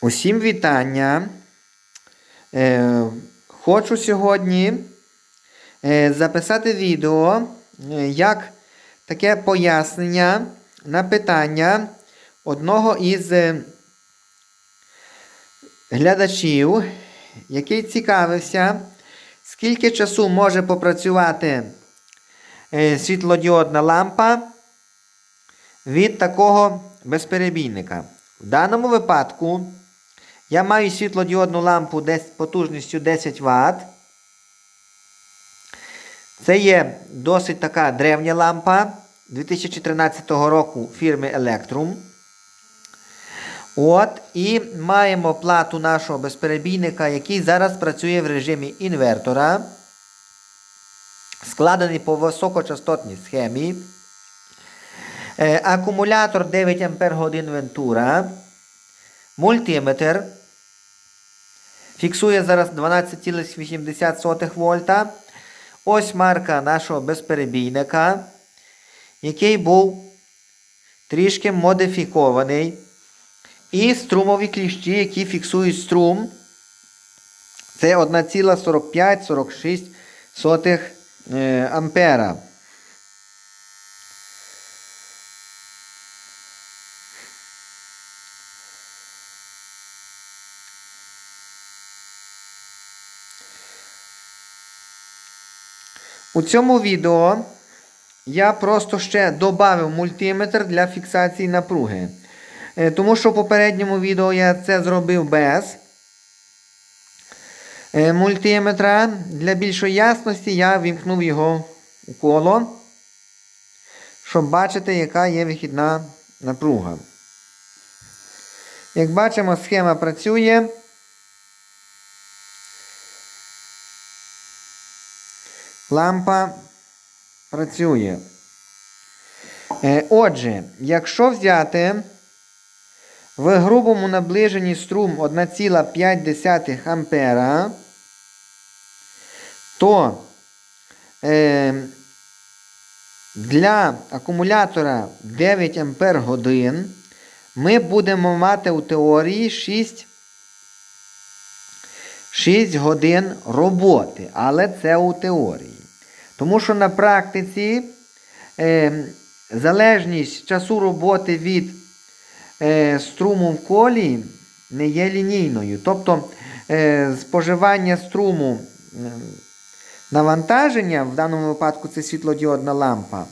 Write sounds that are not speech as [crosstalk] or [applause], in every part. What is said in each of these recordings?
Усім вітання. Е, хочу сьогодні е, записати відео е, як таке пояснення на питання одного із глядачів, який цікавився, скільки часу може попрацювати світлодіодна лампа від такого безперебійника. В даному випадку я маю світлодіодну лампу потужністю 10 Вт. Це є досить така древня лампа 2013 року фірми Electrum. От, І маємо плату нашого безперебійника, який зараз працює в режимі інвертора, складений по високочастотній схемі. Е, Акумулятор 9 Ах Ventura. Мультиметр. Фіксує зараз 12,80 вольта. Ось марка нашого безперебійника, який був трішки модифікований. І струмові кліщі, які фіксують струм. Це 1,45-46 е, ампера. У цьому відео я просто ще додав мультиметр для фіксації напруги. Е, Тому що в попередньому відео я це зробив без е, мультиметра. Для більшої ясності я вімкнув його у коло, щоб бачити, яка є вихідна напруга. Як бачимо, схема працює. Лампа працює. Е, Отже, якщо взяти в грубому наближенні струм 1,5 ампера, то е, для акумулятора 9 ампер годин ми будемо мати у теорії 6 6 годин роботи, але це у теорії. Тому що на практиці е, залежність часу роботи від е, струму в колі не є лінійною. Тобто е, споживання струму е, навантаження, в даному випадку це світлодіодна лампа.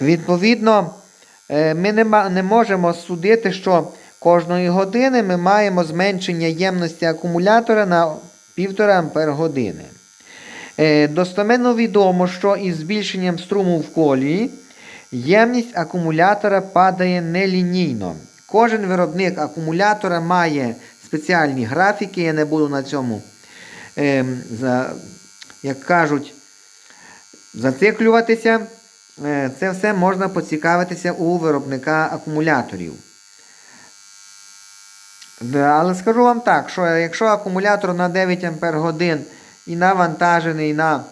Відповідно, е, ми не, не можемо судити, що Кожної години ми маємо зменшення ємності акумулятора на 1,5 Ампер години. Е, достеменно відомо, що із збільшенням струму в колії ємність акумулятора падає нелінійно. Кожен виробник акумулятора має спеціальні графіки, я не буду на цьому, е, за, як кажуть, зациклюватися. Е, це все можна поцікавитися у виробника акумуляторів. Але скажу вам так, що якщо акумулятор на 9 Ампер годин і навантажений на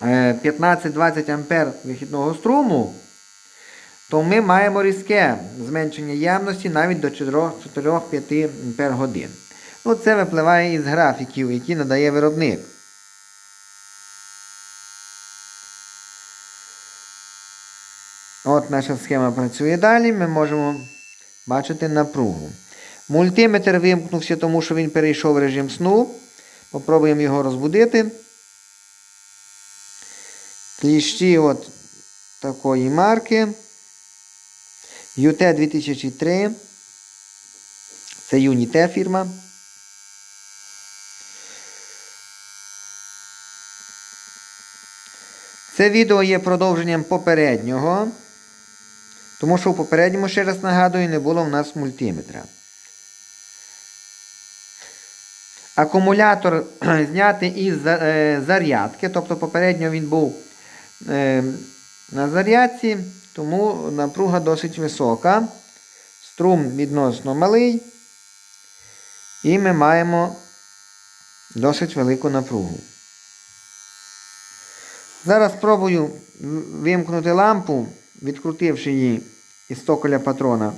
15-20 Ампер вихідного струму, то ми маємо різке зменшення ємності навіть до 4-5 Ампер годин. Ну, Це випливає із графіків, які надає виробник. От наша схема працює далі. Ми можемо бачити напругу. Мультиметр вимкнувся, тому що він перейшов в режим сну. Попробуємо його розбудити. Кліщі от такої марки. UT 2003. Це Unite фірма. Це відео є продовженням попереднього. Тому що у попередньому, ще раз нагадую, не було в нас мультиметра. Акумулятор [clears throat] знятий із зарядки, тобто попередньо він був на зарядці, тому напруга досить висока. Струм відносно малий. І ми маємо досить велику напругу. Зараз спробую вимкнути лампу, відкрутивши її із токоля патрона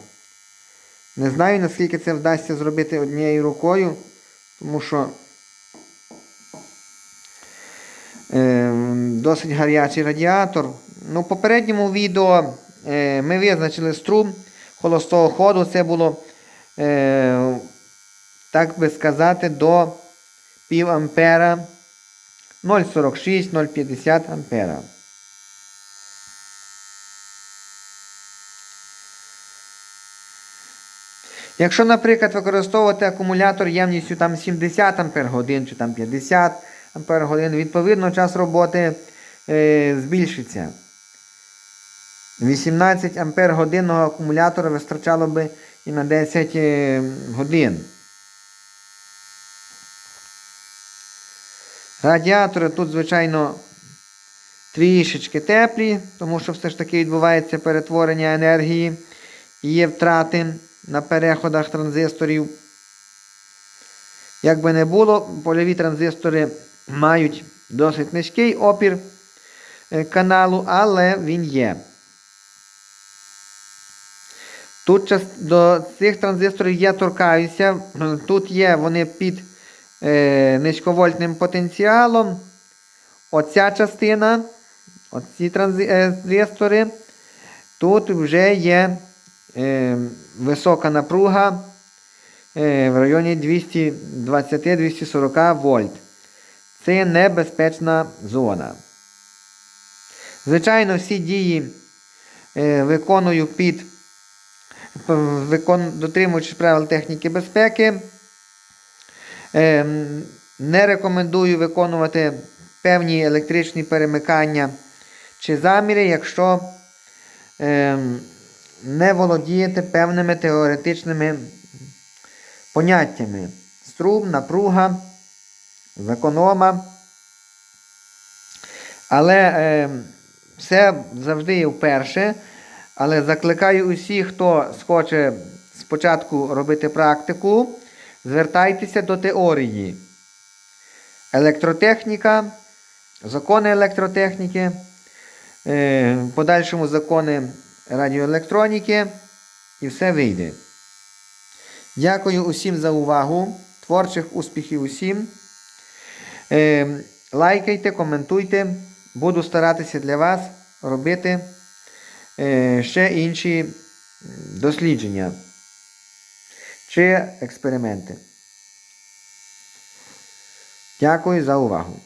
Не знаю, наскільки це вдасться зробити однією рукою, тому що е, досить гарячий радіатор. Ну, в попередньому відео е, ми визначили струм холостого ходу. Це було, е, так би сказати, до пів ампера 0,46-0,50 ампера. Якщо, наприклад, використовувати акумулятор ємністю там 70 Ампер годин чи там 50 Ампер годин, відповідно час роботи е, збільшиться. 18 Ампер годинного акумулятора вистачало би і на 10 е, годин. Радіатори тут, звичайно, трішечки теплі, тому що все ж таки відбувається перетворення енергії і є втрати на переходах транзисторів. Як би не було, польові транзистори мають досить низький опір е, каналу, але він є. Тут до цих транзисторів я торкаюся. Тут є вони під е, низьковольтним потенціалом. Оця частина, оці е, транзистори, тут вже є висока напруга е, в районі 220-240 вольт. Це небезпечна зона. Звичайно, всі дії е, виконую під дотримуючись правил техніки безпеки. Е, не рекомендую виконувати певні електричні перемикання чи заміри, якщо е, не володієте певними теоретичними поняттями. Струм, напруга, економа. Але е, все завжди є вперше. Але закликаю усіх, хто схоче спочатку робити практику, звертайтеся до теорії. Електротехніка, закони електротехніки, е, подальшому закони радіоелектроніки і все вийде. Дякую усім за увагу. Творчих успіхів усім. Е, лайкайте, коментуйте. Буду старатися для вас робити е, ще інші дослідження чи експерименти. Дякую за увагу.